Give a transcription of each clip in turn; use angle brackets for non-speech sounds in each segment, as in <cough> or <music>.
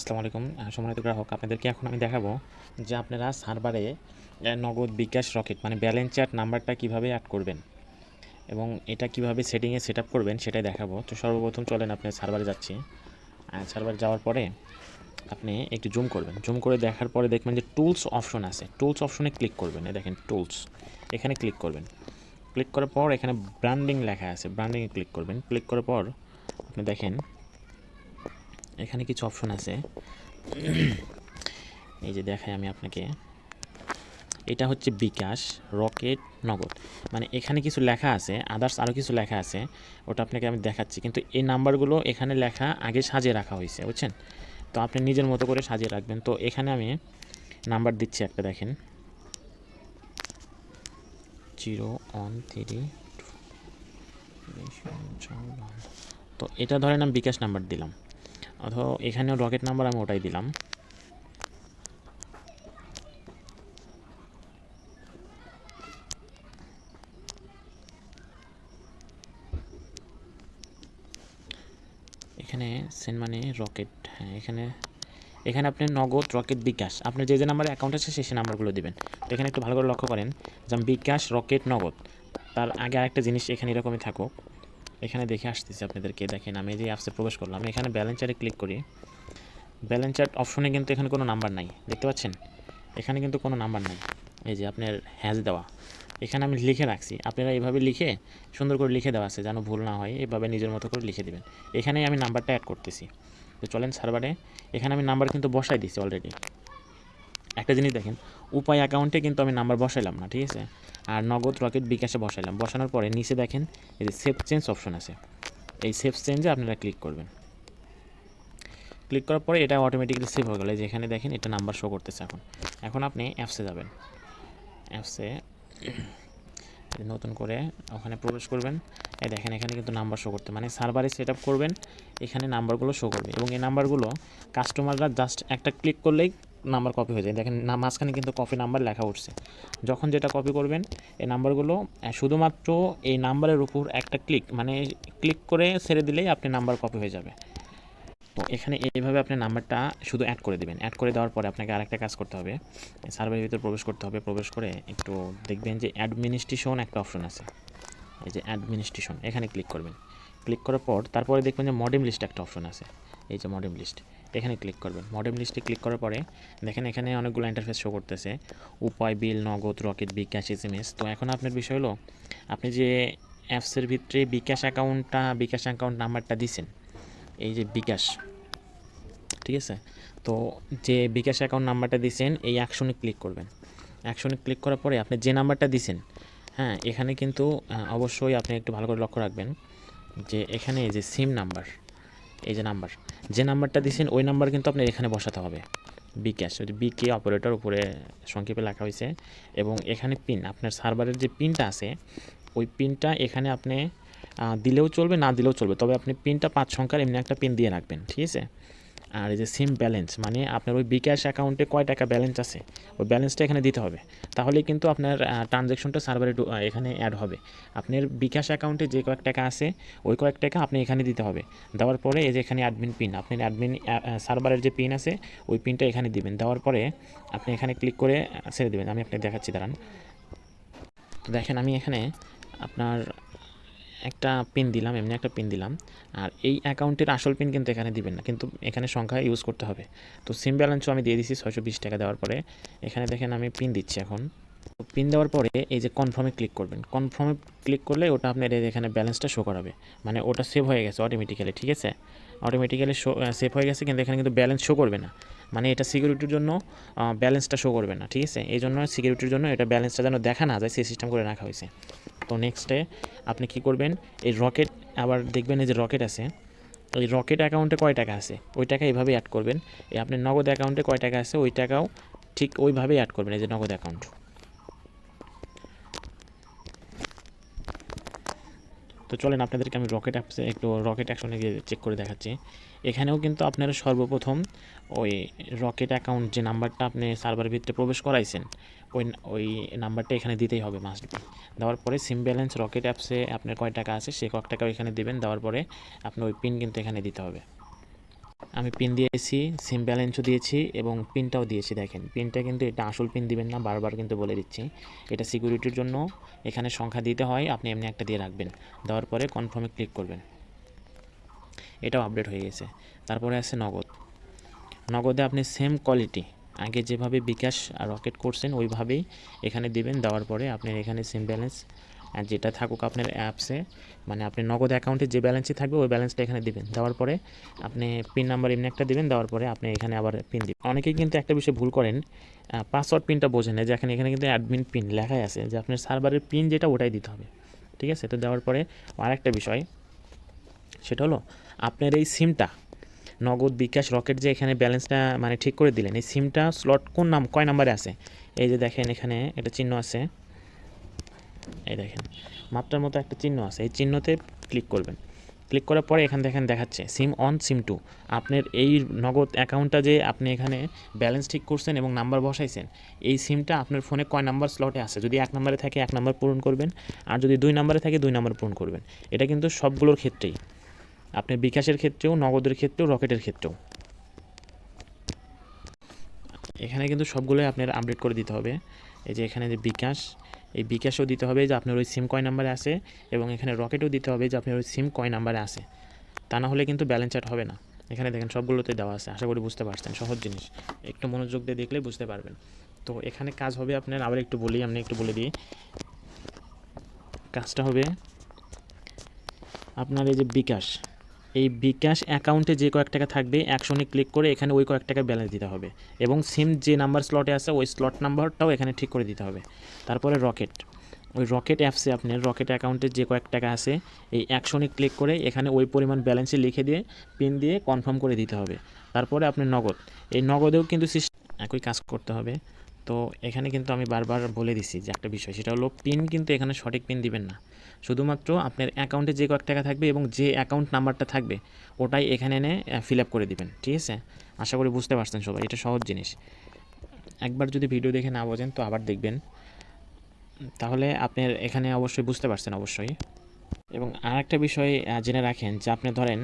আসসালামু আলাইকুম সম্মানিত গ্রাহক, আপনাদেরকে এখন আমি দেখাবো যে আপনারা সার্ভারে নগদ বিকাশ রকেট মানে ব্যালেন্স চার্ট নাম্বারটা কীভাবে অ্যাড করবেন এবং এটা কীভাবে সেটিংয়ে সেট করবেন সেটাই দেখাবো। তো সর্বপ্রথম চলেন আপনি সার্ভারে যাচ্ছি। সার্ভারে যাওয়ার পরে আপনি একটু জুম করবেন। জুম করে দেখার পরে দেখবেন যে টুলস অপশন আছে। টুলস অপশনে ক্লিক করবেন। দেখেন টুলস এখানে ক্লিক করবেন। ক্লিক করার পর এখানে ব্র্যান্ডিং লেখা আছে। ব্র্যান্ডিংয়ে ক্লিক করবেন। ক্লিক করার পর আপনি দেখেন এখানে কিছু অপশন আছে। <clears throat> এই যে দেখাই আমি আপনাকে। এটা হচ্ছে বিকাশ, রকেট, নগদ। মানে এখানে কিছু লেখা আছে আদার্স আরও কিছু লেখা আছে, ওটা আপনাকে আমি দেখাচ্ছি। কিন্তু এই নাম্বারগুলো এখানে লেখা আগে সাজিয়ে রাখা হয়েছে, বুঝছেন? তো আপনি নিজের মতো করে সাজিয়ে রাখবেন। তো এখানে আমি নাম্বার দিচ্ছি একটা, দেখেন। জিরো ওয়ান থ্রি তো এটা ধরেন আমি বিকাশ নাম্বার দিলাম। অথবা এখানেও রকেট নাম্বার আমি ওটাই দিলাম। এখানে সেন মানে রকেট হ্যাঁ এখানে এখানে আপনি নগদ রকেট বিকাশ আপনার যে যে নাম্বারে অ্যাকাউন্ট আছে সেই সেই নাম্বারগুলো দিবেন। তো এখানে একটু ভালো করে লক্ষ্য করেন, যেমন বিকাশ রকেট নগদ, তার আগে আরেকটা জিনিস এখানে এরকমই থাকুক। এখানে দেখে আসতেছি আপনাদেরকে। দেখেন, আমি যে অ্যাপসে প্রবেশ করলাম, এখানে ব্যালেন্স চার্টে ক্লিক করি। ব্যালেন্স চার্ট অপশনে কিন্তু এখানে কোনো নাম্বার নাই, দেখতে পাচ্ছেন? এখানে কিন্তু কোনো নাম্বার নাই, এই যে আপনার হ্যাজ দেওয়া। এখানে আমি লিখে রাখছি, আপনারা এইভাবে লিখে সুন্দর করে লিখে দেওয়া আছে, যেন ভুল না হয়, এভাবে নিজের মতো করে লিখে দেবেন। এখানেই আমি নাম্বারটা অ্যাড করতেছি। তো চলেন সার্ভারে এখানে আমি নাম্বার কিন্তু বসাই দিছি অলরেডি একটা জিনিস দেখেন, উপায় অ্যাকাউন্টে কিন্তু আমি নাম্বার বসাইলাম না, ঠিক আছে? আর নগদ রকেট বিকাশে বসাইলাম। বসানোর পরে নিচে দেখেন এই যে সেফ চেঞ্জ অপশন আছে। এই সেফ চেঞ্জে আপনারা ক্লিক করবেন। ক্লিক করার পরে এটা অটোমেটিক্যালি সেভ হয়ে গেলো। যেখানে দেখেন এটা নাম্বার শো করতেছে এখন। এখন আপনি অ্যাপসে যাবেন। অ্যাপসে নতুন করে ওখানে প্রবেশ করবেন। এই দেখেন এখানে কিন্তু নাম্বার শো করতে মানে সার্ভারে সেট করবেন। এখানে নাম্বারগুলো শো করবে। এবং এই নাম্বারগুলো কাস্টমাররা জাস্ট একটা ক্লিক করলেই নাম্বার কপি হয়ে যায়। দেখেন, না, মাঝখানে কিন্তু কপি নাম্বার লেখা উঠছে। যখন যেটা কপি করবেন, এই নাম্বারগুলো শুধুমাত্র এই নাম্বারের উপর একটা ক্লিক মানে ক্লিক করে ছেড়ে দিলেই আপনি নাম্বার কপি হয়ে যাবে। তো এখানে এইভাবে আপনি নাম্বারটা শুধু অ্যাড করে দেবেন। অ্যাড করে দেওয়ার পরে আপনাকে আরেকটা কাজ করতে হবে। সার্ভারের ভিতরে প্রবেশ করতে হবে। প্রবেশ করে একটু দেখবেন যে অ্যাডমিনিস্ট্রেশন একটা অপশন আছে। এই যে অ্যাডমিনিস্ট্রেশন এখানে ক্লিক করবেন। ক্লিক করার পর তারপরে দেখবেন যে মডেম লিস্ট একটা অপশন আছে। এই যে মডেম লিস্ট এখানে ক্লিক করবেন। মডেম লিস্টে ক্লিক করার পরে দেখেন এখানে অনেকগুলো ইন্টারফেস শো করতেছে। উপায় bill Nagad, Rocket, bKash S M S তো এখন আপনার বিষয় হলো, আপনি যে অ্যাপসের ভিতরে বিকাশ অ্যাকাউন্টটা বিকাশ অ্যাকাউন্ট নাম্বারটা দিছেন, এই যে বিকাশ, ঠিক আছে? তো যে বিকাশ অ্যাকাউন্ট নাম্বারটা দিয়েছেন এই অ্যাকশনে ক্লিক করবেন। অ্যাকশনে ক্লিক করার পরে আপনি যে নাম্বারটা দিয়েছেন হ্যাঁ এখানে কিন্তু অবশ্যই আপনি একটু ভালো করে লক্ষ্য রাখবেন যে এখানে এই যে সিম নাম্বার এই যে নাম্বার। যে নাম্বারটা দিয়েছেন ওই নাম্বার কিন্তু আপনার এখানে বসাতে হবে। বি বিকাশ, ওই বিকে অপারেটর উপরে সংক্ষেপে লেখা হয়েছে এবং এখানে পিন আপনার সার্ভারের যে পিনটা আছে, ওই পিনটা এখানে আপনি দিলেও চলবে, না দিলেও চলবে। তবে আপনি পিনটা পাঁচ সংখ্যার এমনি একটা পিন দিয়ে রাখবেন, ঠিক আছে? আর এই যে সিম ব্যালেন্স মানে আপনার ওই বিকাশ অ্যাকাউন্টে কয় টাকা ব্যালেন্স আছে, ওই ব্যালেন্সটা এখানে দিতে হবে। তাহলেই কিন্তু আপনার ট্রানজ্যাকশনটা সার্ভারে এখানে অ্যাড হবে। আপনার বিকাশ অ্যাকাউন্টে যে কয়েক টাকা আছে, ওই কয়েক টাকা আপনি এখানে দিতে হবে। দেওয়ার পরে এই যে এখানে অ্যাডমিন পিন আপনি অ্যাডমিন সার্ভারের যে পিন আছে, ওই পিনটা এখানে দিবেন। দেওয়ার পরে আপনি এখানে ক্লিক করে ছেড়ে দেবেন। আমি আপনাকে দেখাচ্ছি, দাঁড়ান। তো দেখেন, আমি এখানে আপনার একটা পিন দিলাম, এমনি একটা পিন দিলাম। আর এই অ্যাকাউন্টের আসল পিন কিন্তু এখানে দিবেন না, কিন্তু এখানে সংখ্যা ইউজ করতে হবে। তো সিম ব্যালেন্সও আমি দিয়ে দিচ্ছি ছয়শো বিশ টাকা দেওয়ার পরে। এখানে দেখেন আমি পিন দিচ্ছি এখন। পিন দেওয়ার পরে এই যে কনফার্মে ক্লিক করবেন। কনফার্মে ক্লিক করলে ওটা আপনার এখানে ব্যালেন্সটা শো করাবে। মানে ওটা সেভ হয়ে গেছে অটোমেটিক্যালি ঠিক আছে? অটোমেটিক্যালি শো সেভ হয়ে গেছে, কিন্তু এখানে কিন্তু ব্যালেন্স শো করবে না। মানে এটা সিকিউরিটির জন্য ব্যালেন্সটা শো করবে না, ঠিক আছে? এই জন্য সিকিউরিটির জন্য এটা ব্যালেন্সটা যেন দেখা না যায়, সেই সিস্টেম করে রাখা হয়েছে। তো নেক্সটে আপনি কি করবেন, এই রকেট আবার দেখবেন এই যে রকেট আছে ওই রকেট অ্যাকাউন্টে কয় টাকা আছে? ওই টাকা এইভাবে অ্যাড করবেন, এই আপনি নগদ অ্যাকাউন্টে কয় টাকা আছে, ওই টাকাও ঠিক ওইভাবেই অ্যাড করবেন, এই যে নগদ অ্যাকাউন্ট তো চলেন আপনাদেরকে আমি রকেট অ্যাপসে একটু রকেট অ্যাকশনে গিয়ে চেক করে দেখাচ্ছি। এখানেও কিন্তু আপনারা সর্বপ্রথম ওই রকেট অ্যাকাউন্ট যে নাম্বারটা আপনি সার্ভারের ভিতরে প্রবেশ করাইছেন, ওই ওই নাম্বারটা এখানে দিতেই হবে মাস্ট বি দেওয়ার পরে সিম ব্যালেন্স রকেট অ্যাপসে আপনার কয় টাকা আছে, সে কয়েক টাকা এখানে দেবেন, দেওয়ার পরে আপনার ওই পিন কিন্তু এখানে দিতে হবে। আমি পিন দিয়েছি সিম ব্যালেন্সও দিয়েছি এবং পিনটাও দিয়েছি, দেখেন। পিনটা কিন্তু এটা আসল পিন দিবেন না, বারবার কিন্তু বলে দিচ্ছি। এটা সিকিউরিটির জন্য এখানে সংখ্যা দিতে হয়, আপনি এমনি একটা দিয়ে রাখবেন। দেওয়ার পরে কনফার্মে ক্লিক করবেন। এটাও আপডেট হয়ে গেছে। তারপরে আছে নগদ। নগদে আপনি সেম কোয়ালিটি আগে যেভাবে বিকাশ আর রকেট করছেন, ওইভাবেই এখানে দিবেন, দেওয়ার পরে আপনার এখানে সিম ব্যালেন্স যেটা থাকুক আপনার অ্যাপসে মানে আপনি নগদ অ্যাকাউন্টে যে ব্যালেন্সই থাকবে, ওই ব্যালেন্সটা এখানে দিবেন। দেওয়ার পরে আপনি পিন নাম্বার এমনি একটা দিবেন, দেওয়ার পরে আপনি এখানে আবার পিন দিবেন। অনেকেই কিন্তু একটা বিষয় ভুল করেন পাসওয়ার্ড পিনটা বোঝেন না, যে এখানে এখানে কিন্তু অ্যাডমিন পিন লেখাই আছে, যে আপনার সার্ভারের পিন যেটা, ওটাই দিতে হবে। ঠিক আছে? তো দেওয়ার পরে আরেকটা বিষয় সেটা হলো আপনার এই সিমটা, নগদ বিকাশ রকেট যে এখানে ব্যালেন্সটা মানে ঠিক করে দিলেন, এই সিমটা স্লট কোন নাম, কয় নাম্বারে আছে? এই যে দেখেন এখানে একটা চিহ্ন আছে। এই দেখেন মাত্রার মতো একটা চিহ্ন আছে, এই চিহ্নতে ক্লিক করবেন। ক্লিক করার পরে এখান দেখেন দেখাচ্ছে সিম অন সিম টু আপনার এই নগদ অ্যাকাউন্টটা যে আপনি এখানে ব্যালেন্স ঠিক করছেন এবং নাম্বার বসাইছেন, এই সিমটা আপনার ফোনে কয় নাম্বার স্লটে আছে? যদি এক নম্বরে থাকে, এক নাম্বার পূরণ করবেন, আর যদি দুই নম্বরে থাকে, দুই নাম্বার পূরণ করবেন। এটা কিন্তু সবগুলোর ক্ষেত্রেই। আপনি বিকাশের ক্ষেত্রেও, নগদের ক্ষেত্রেও, রকেটের ক্ষেত্রেও। এখানে কিন্তু সবগুলোই আপনার আপডেট করে দিতে হবে। এই যে এখানে যে বিকাশ, এই বিকাশও দিতে হবে যে আপনার ওই সিম কয় নাম্বারে আছে এবং এখানে রকেটও দিতে হবে যে আপনার ওই সিম কয় নাম্বারে আছে। তা না হলে কিন্তু ব্যালেন্স চার্ট হবে না। এখানে দেখেন সবগুলোতে দেওয়া আছে। আশা করি বুঝতে পারছেন। সহজ জিনিস। একটু মনোযোগ দিয়ে দেখলে বুঝতে পারবেন। তো এখানে কাজ হবে আপনার, আবার একটু বলি, আমি একটু বলে দিই। কাজটা হবে আপনার এই যে বিকাশ। এই বিকাশ অ্যাকাউন্টে যে কয়েক টাকা থাকবে একশনে ক্লিক করে এখানে ওই কয়েক টাকা ব্যালেন্স দিতে হবে। এবং সিম যে নাম্বার স্লটে আছে, ওই স্লট নাম্বারটাও এখানে ঠিক করে দিতে হবে। তারপরে রকেট। ওই রকেট অ্যাপসে আপনার রকেট অ্যাকাউন্টে যে কয়েক টাকা আছে, এই একশনে ক্লিক করে এখানে ওই পরিমাণ ব্যালেন্সে লিখে দিয়ে পিন দিয়ে কনফার্ম করে দিতে হবে। তারপরে আপনি নগদ। এই নগদেও কিন্তু একই কাজ করতে হবে। তো এখানে কিন্তু আমি বারবার বলে দিছি যে একটা বিষয়, সেটা হলো পিন কিন্তু এখানে সঠিক পিন দিবেন না। শুধুমাত্র আপনার অ্যাকাউন্টে যে কয়েক টাকা থাকবে এবং যে অ্যাকাউন্ট নাম্বারটা থাকবে, ওটাই এখানে এনে ফিল আপ করে দিবেন, ঠিক আছে? আশা করি বুঝতে পারছেন সবাই, এটা সহজ জিনিস। একবার যদি ভিডিও দেখে না বোঝেন, তো আবার দেখবেন। তাহলে আপনার এখানে অবশ্যই বুঝতে পারছেন অবশ্যই। এবং আরেকটা বিষয় জেনে রাখেন যে আপনি ধরেন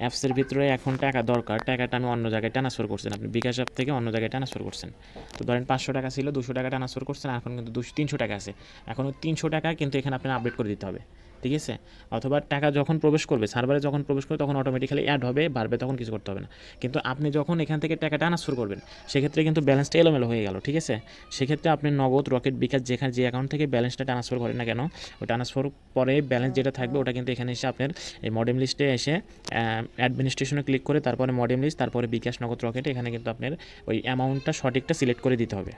অ্যাপসের ভিতরে এখন টাকা দরকার, টাকাটা আমি অন্য জায়গায় ট্রান্সফার করছেন। আপনি বিকাশ অ্যাপ থেকে অন্য জায়গায় ট্রান্সফার করছেন। তো ধরেন পাঁচশো টাকা ছিল, দুশো টাকা ট্রান্সফার করছেন এখন কিন্তু দুশো, তিনশো টাকা আছে। এখন তিনশো টাকা কিন্তু এখানে আপনার আপডেট করে দিতে হবে। ঠিক আছে? অথবা টাকা যখন প্রবেশ করবে সার্ভারে যখন প্রবেশ করবে, তখন অটোমেটিক্যালি অ্যাড হবে, বাড়বে, তখন কিছু করতে হবে না। কিন্তু আপনি যখন এখান থেকে টাকা ট্রান্সফার করবেন, সেক্ষেত্রে কিন্তু ব্যালেন্সটা এলোমেলো হয়ে গেল, ঠিক আছে? সেক্ষেত্রে আপনি নগদ রকেট বিকাশ, যেখানে যে অ্যাকাউন্ট থেকে ব্যালেন্সটা ট্রান্সফার করেন না কেন, ওই ট্রান্সফার পরে ব্যালেন্স যেটা থাকবে, ওটা কিন্তু এখানে এসে আপনার এই মডেম লিস্টে এসে অ্যাডমিনিস্ট্রেশনে ক্লিক করে তারপরে মডেম লিস্ট তারপরে বিকাশ, নগদ রকেট এখানে কিন্তু আপনার ওই অ্যামাউন্টটা সঠিকটা সিলেক্ট করে দিতে হবে।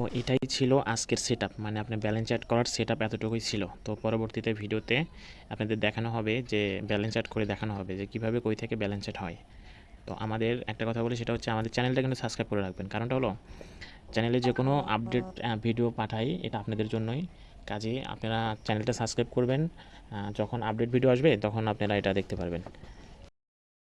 তো এটাই ছিল আজকের সেট মানে আপনার ব্যালেন্স অ্যাড করার সেট এতটুকুই ছিল। তো পরবর্তীতে ভিডিওতে আপনাদের দেখানো হবে যে ব্যালেন্স অ্যাড করে দেখানো হবে যে কীভাবে কই থেকে ব্যালেন্স অ্যাড হয়। তো আমাদের একটা কথা বলি, সেটা হচ্ছে আমাদের চ্যানেলটা কিন্তু সাবস্ক্রাইব করে রাখবেন। কারণটা হলো, চ্যানেলে যে কোনো আপডেট ভিডিও পাঠাই, এটা আপনাদের জন্যই। কাজে আপনারা চ্যানেলটা সাবস্ক্রাইব করবেন যখন আপডেট ভিডিও আসবে, তখন আপনারা এটা দেখতে পারবেন।